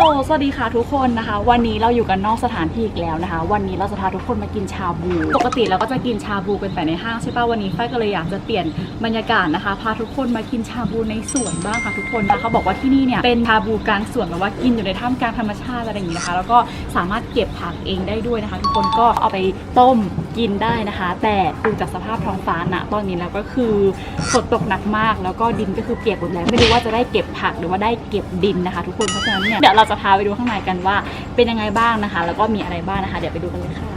สวัสดีค่ะทุกคนนะคะ วันนี้เราอยู่กันนอกสถานที่อีกแล้วนะคะ วันนี้เราจะพาทุกคนมากินชาบู ปกติเราก็จะกินชาบูกันแต่ในห้างใช่ป่ะวันนี้ฝ้ายก็เลยอยากจะเปลี่ยนบรรยากาศนะคะ พาทุกคนมากินชาบูในสวนบ้างค่ะทุกคนนะเขาบอกว่าที่นี่เนี่ยเป็นชาบูกลางสวนแบบว่ากินอยู่ในท่ามกลางธรรมชาติอะไรอย่างนี้นะคะ แล้วก็สามารถเก็บผักเองได้ด้วยนะคะ ทุกคนก็เอาไปต้มกินได้นะคะ แต่ดูจากสภาพท้องฟ้าณตอนนี้แล้วก็คือฝนตกหนักมาก แล้วก็ดินก็คือเปียกหมดแล้วไม่รู้ว่าจะได้เก็บผักหรือว่าได้เก็บดินนะคะ ทุกคนเพราะฉะนั้นเนี่ยเดี๋ยวเราจะพาไปดูข้างในกันว่า เป็นยังไงบ้างนะคะ แล้วก็มีอะไรบ้างนะคะ เดี๋ยวไปดูกันเลยค่ะ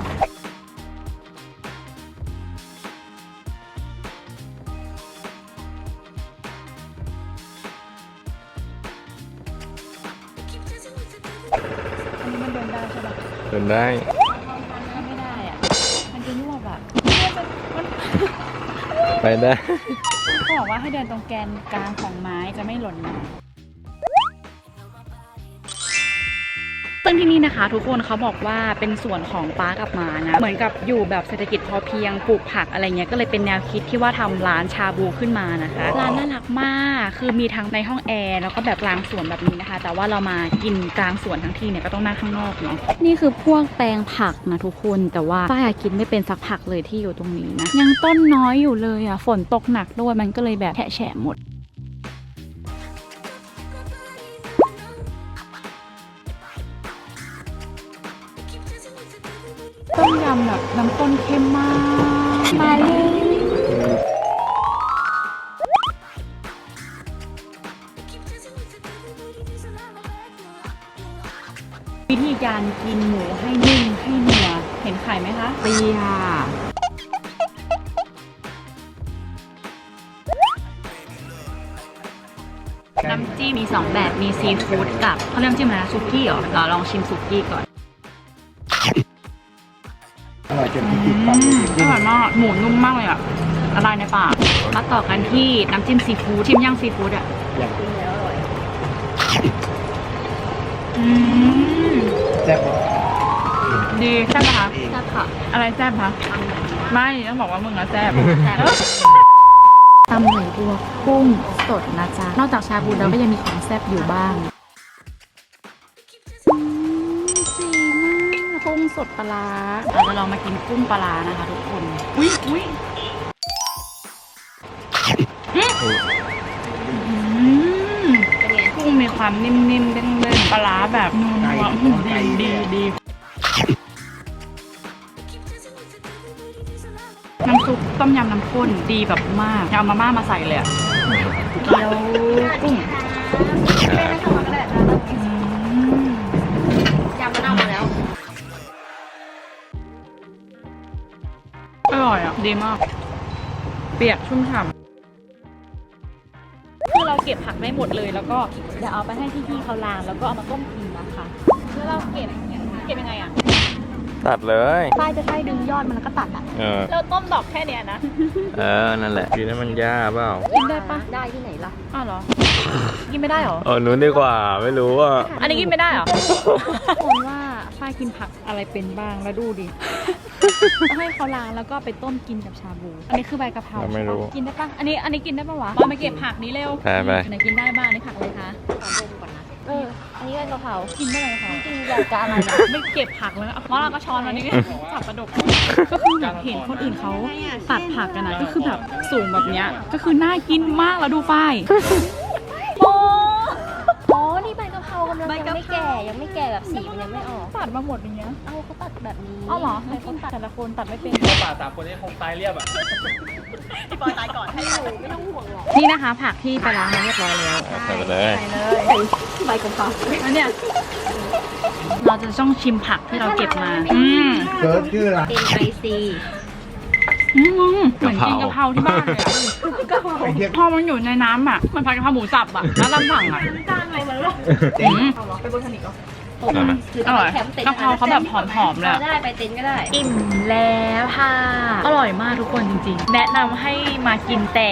อันนี้มันเดินได้ใช่ปะเดินได้ มันไม่ได้อะมันจะยวบอะมัน ไปได้ เขาบอกว่าให้เดินตรงแกนกลางของไม้จะไม่หล่นนะ ซึ่งที่นี่นะคะ ทุกคนเขาบอกว่าเป็นส่วนของป้ากับมานะเหมือนกับอยู่แบบเศรษฐกิจพอเพียงปลูกผักอะไรเงี้ยก็เลยเป็นแนวคิดที่ว่าทำร้านชาบูขึ้นมานะคะร้านน่ารักมากคือมีทั้งในห้องแอร์แล้วก็แบบกลางสวนแบบนี้นะคะ แต่ว่าเรามากินกลางสวนทั้งทีเนี่ยก็ต้องนั่งข้างนอกเนาะนี่คือพวกแปลงผักนะทุกคนแต่ว่าป้าอยากกินไม่เป็นสักผักเลยที่อยู่ตรงนี้นะยังต้นน้อยอยู่เลยอะฝนตกหนักด้วยมันก็เลยแบบแฉะหมด ต้มยำแบบน้ำข้นเข้มมาก มาเลยวิธีการกินหมูให้นิ่มให้เนื้อเห็นไข่ไหมคะตีค่ะน้ำจิ้มมี 2 แบบมีซีฟู้ดกับเขาเรียกน้ำจิ้มอะไรนะซุกี้เหรอเราลองชิมซุกี้ก่อน อร่อยจนอืที่ติดปากมอร่อยมากหมูนุ่มมากเลยอะละลายในปากมาต่อกันที่น้ำจิ้มซีฟู้ดชิมย่างซีฟู้ดอะอย่างอืมแซ่บดีแซ่บไหมคะแซ่บค่ะอะไรแซ่บคะไม่ต้องบอกว่ามึงอะแซ่บแซ่บตำไหลบัวกุ้งสดนะจ๊ะ นอกจากชาบูแล้วก็ยังมีของแซ่บอยู่บ้าง กุ้งสดปลาร้าเราจะลองมากินกุ้งปลาร้านะคะทุกคนอุ้ยอุ้ยกุ้งมีความนิ่มๆเด้งๆปลาร้าแบบนัวๆดีดีดีน้ำซุปต้มยำน้ำข้นดีแบบมากเอามาม่ามาใส่เลยอะเกี๊ยวกุ้ง ร่อยอะ ดีมาก เปียกชุ่มฉ่ำคือเราเก็บผักไม่หมดเลย แล้วก็เดี๋ยวเอาไปให้พี่ๆเขาล้างแล้วก็เอามาต้มกินนะคะแล้วเราเก็บเก็บยังไงอะ ตัดเลยป้ายจะใช้ดึงยอดมันแล้วก็ตัดอะ เออ เราต้มดอกแค่เนี้ยนะ เออ นั่นแหละกินให้มันย่าเปล่ากินได้ปะได้ที่ไหนล่ะ อ้าวเหรอ กินไม่ได้เหรอ เออนู้นดีกว่า ไม่รู้อะอันนี้กินไม่ได้เหรอคนว่าฝ้ายกินผักอะไรเป็นบ้างแล้วดูดิต้องให้เขาล้างแล้วก็ไปต้มกินกับชาบู อันนี้คือใบกะเพราเราไม่รู้กินได้ปะอันนี้อันนี้กินได้ปะวะเรามาเก็บผักนี้เร็วไปไป ไหนกินได้บ้างอันนี่ผักอะไรคะ ขอดมก่อนนะเอออันนี้เป็นกะเพรากินได้ไหมคะจริงๆอยากจะอะไรนะไม่เก็บผักเลยเอาเพราะเราก็ช้อนวันนี้ผักกระดกก็คือแบบเห็นคนอื่นเขาตัดผักกันนะก็คือแบบสูงแบบเนี้ยก็คือน่ากินมากแล้วดูฝ้ายโอ้อ๋อนี่ใบกะเพรากำลังใบยังกะไม่เพราแก่ยังไม่แก่แบบสีมันยังไม่ออกตัดมาหมดอย่างเงี้ยเอาเขาตัดแบบนี้เอาเหรอใครคนตัดแต่ละคนตัดไม่เป็นป่าสามคนนี้คงตายเรียบอะพี่ปอยตายก่อนไม่อยู่ไม่ต้องห่วงหรอกนี่นะคะ ผักที่ไปล้างมาเรียบร้อยแล้วใส่ไปเลยใส่เลย ใบกะเพราแล้วเนี่ยเราจะต้องชิมผักที่เราเก็บมา อืมเกิดชื่ออะไรเป็นไอซีอืมเหมือนกินกะเพราที่บ้านเลยอะไอ้เหี้ยพอมันอยู่ในน้ำอะเหมันผัดกะเพราหมูสับอะแล้วลำสั่งอะอืมผมได้ไหมคืออร่อยแคมป์ต็นท์กะเพราเขาแบบหอมๆเลยอะได้ไปเต็นท์ก็ได้ อิ่มแล้วค่ะ อร่อยมากทุกคนจริงๆ แนะนำให้มากินแต่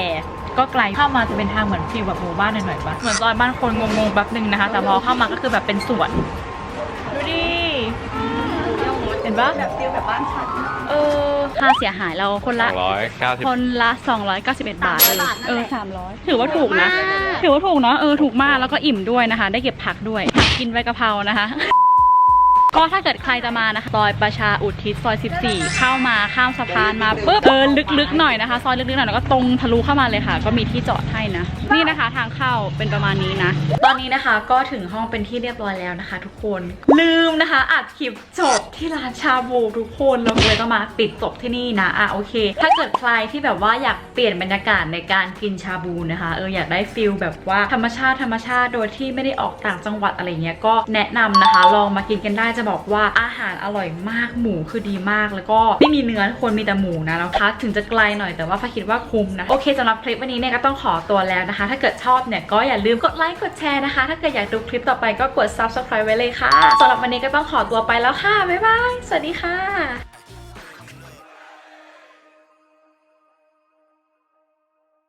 ก็ไกลเข้ามาจะเป็นทางเหมือนฟิลแบบหมู่บ้านหน่อยๆปะเหมือนซอยบ้านคนงงๆแป๊บนึงนะคะ แต่พอเข้ามาก็คือแบบเป็นสวนดูดิเห็นปะแบบฟิลแบบบ้านฉันเเออค่าเสียหายเราคนละ ร้อยเก้าสิบคนละ 291 บาทเออ300บาทนั่นแหละเออ300 ถือว่าถูกนะ ถือว่าถูกเนาะเออถูกมากแล้วก็อิ่มด้วยนะคะ ได้เก็บผักด้วยผักกินใบกะเพรานะคะ ก็ถ้าเกิดใครจะมานะคะซอยประชาอุทิศซอย 14 เข้ามาข้ามสะพานมาปุ๊บเออลึกๆหน่อยนะคะ ซอยลึกๆหน่อยแล้วก็ตรงทะลุเข้ามาเลยค่ะ ก็มีที่จอดให้นะ นี่นะคะทางเข้าเป็นประมาณนี้นะ ตอนนี้นะคะก็ถึงห้องเป็นที่เรียบร้อยแล้วนะคะ ทุกคนลืมนะคะอัดคลิปจบที่ร้านชาบูทุกคนเราเลยต้องมาปิดจบที่นี่นะอะโอเค ถ้าเกิดใครที่แบบว่าอยากเปลี่ยนบรรยากาศในการกินชาบูนะคะเอออยากได้ฟิลแบบว่าธรรมชาติธรรมชาติโดยที่ไม่ได้ออกต่างจังหวัดอะไรเงี้ยก็แนะนำนะคะ ลองมากินกันได้จะจะบอกว่าอาหารอร่อยมากหมูคือดีมาก แล้วก็ไม่มีเนื้อทุกคนมีแต่หมูนะแล้วคะถึงจะไกลหน่อยแต่ว่าฟ้าคิดว่าคุ้มนะโอเคสำหรับคลิปวันนี้เนี่ยก็ต้องขอตัวแล้วนะคะ ถ้าเกิดชอบเนี่ยก็อย่าลืมกดไลค์กดแชร์นะคะ ถ้าเกิดอยากดูคลิปต่อไปก็กด subscribe ไว้เลยค่ะสำหรับวันนี้ก็ต้องขอตัวไปแล้วค่ะบ๊ายบายสวัสดีค่ะ